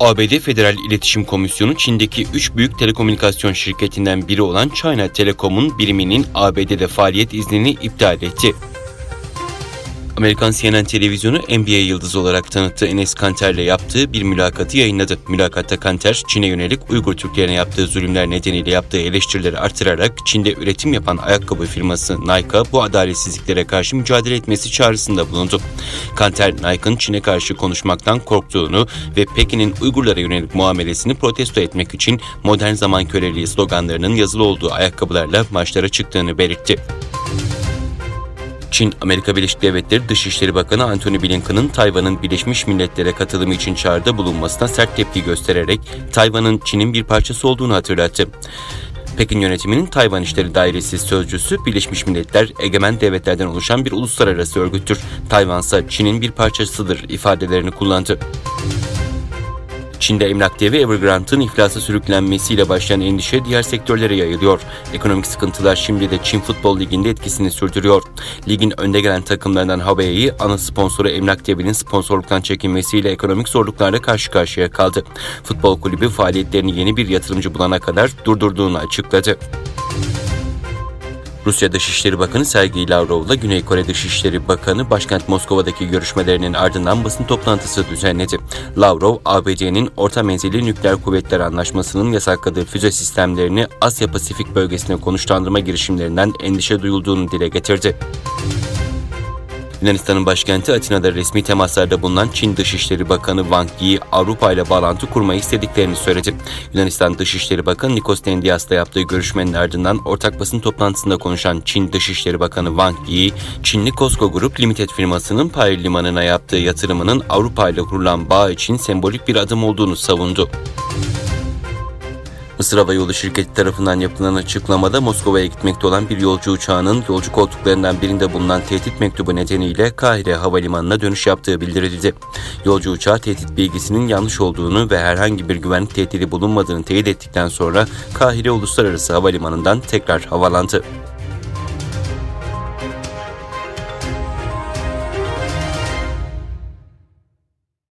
ABD Federal İletişim Komisyonu Çin'deki 3 büyük telekomünikasyon şirketinden biri olan China Telecom'un biriminin ABD'de faaliyet iznini iptal etti. Amerikan CNN televizyonu NBA yıldızı olarak tanıttığı Enes Kanter'le yaptığı bir mülakatı yayınladı. Mülakatta Kanter, Çin'e yönelik Uygur Türklerine yaptığı zulümler nedeniyle yaptığı eleştirileri artırarak Çin'de üretim yapan ayakkabı firması Nike'a bu adaletsizliklere karşı mücadele etmesi çağrısında bulundu. Kanter, Nike'ın Çin'e karşı konuşmaktan korktuğunu ve Pekin'in Uygurlara yönelik muamelesini protesto etmek için modern zaman köleliği sloganlarının yazılı olduğu ayakkabılarla maçlara çıktığını belirtti. Çin, Amerika Birleşik Devletleri Dışişleri Bakanı Antony Blinken'ın Tayvan'ın Birleşmiş Milletler'e katılımı için çağrıda bulunmasına sert tepki göstererek Tayvan'ın Çin'in bir parçası olduğunu hatırlattı. Pekin yönetiminin Tayvan İşleri Dairesi sözcüsü Birleşmiş Milletler egemen devletlerden oluşan bir uluslararası örgüttür. Tayvan ise Çin'in bir parçasıdır ifadelerini kullandı. Çin'de emlak devi Evergrande'ın iflasa sürüklenmesiyle başlayan endişe diğer sektörlere yayılıyor. Ekonomik sıkıntılar şimdi de Çin Futbol Ligi'nde etkisini sürdürüyor. Ligin önde gelen takımlarından Hawaii'yi ana sponsoru emlak devinin sponsorluktan çekilmesiyle ekonomik zorluklarla karşı karşıya kaldı. Futbol kulübü faaliyetlerini yeni bir yatırımcı bulana kadar durdurduğunu açıkladı. Rusya Dışişleri Bakanı Sergey Lavrov'la Güney Kore Dışişleri Bakanı başkent Moskova'daki görüşmelerinin ardından basın toplantısı düzenledi. Lavrov, ABD'nin orta menzilli nükleer kuvvetler anlaşmasının yasakladığı füze sistemlerini Asya Pasifik bölgesine konuşlandırma girişimlerinden endişe duyulduğunu dile getirdi. Yunanistan'ın başkenti Atina'da resmi temaslarda bulunan Çin Dışişleri Bakanı Wang Yi Avrupa ile bağlantı kurmayı istediklerini söyledi. Yunanistan Dışişleri Bakanı Nikos Dendias'la yaptığı görüşmenin ardından ortak basın toplantısında konuşan Çin Dışişleri Bakanı Wang Yi, Çinli Cosco Group Limited firmasının Paris limanına yaptığı yatırımının Avrupa ile kurulan bağ için sembolik bir adım olduğunu savundu. Mısır Hava Yolu şirketi tarafından yapılan açıklamada Moskova'ya gitmekte olan bir yolcu uçağının yolcu koltuklarından birinde bulunan tehdit mektubu nedeniyle Kahire Havalimanı'na dönüş yaptığı bildirildi. Yolcu uçağı tehdit bilgisinin yanlış olduğunu ve herhangi bir güvenlik tehdidi bulunmadığını teyit ettikten sonra Kahire Uluslararası Havalimanı'ndan tekrar havalandı.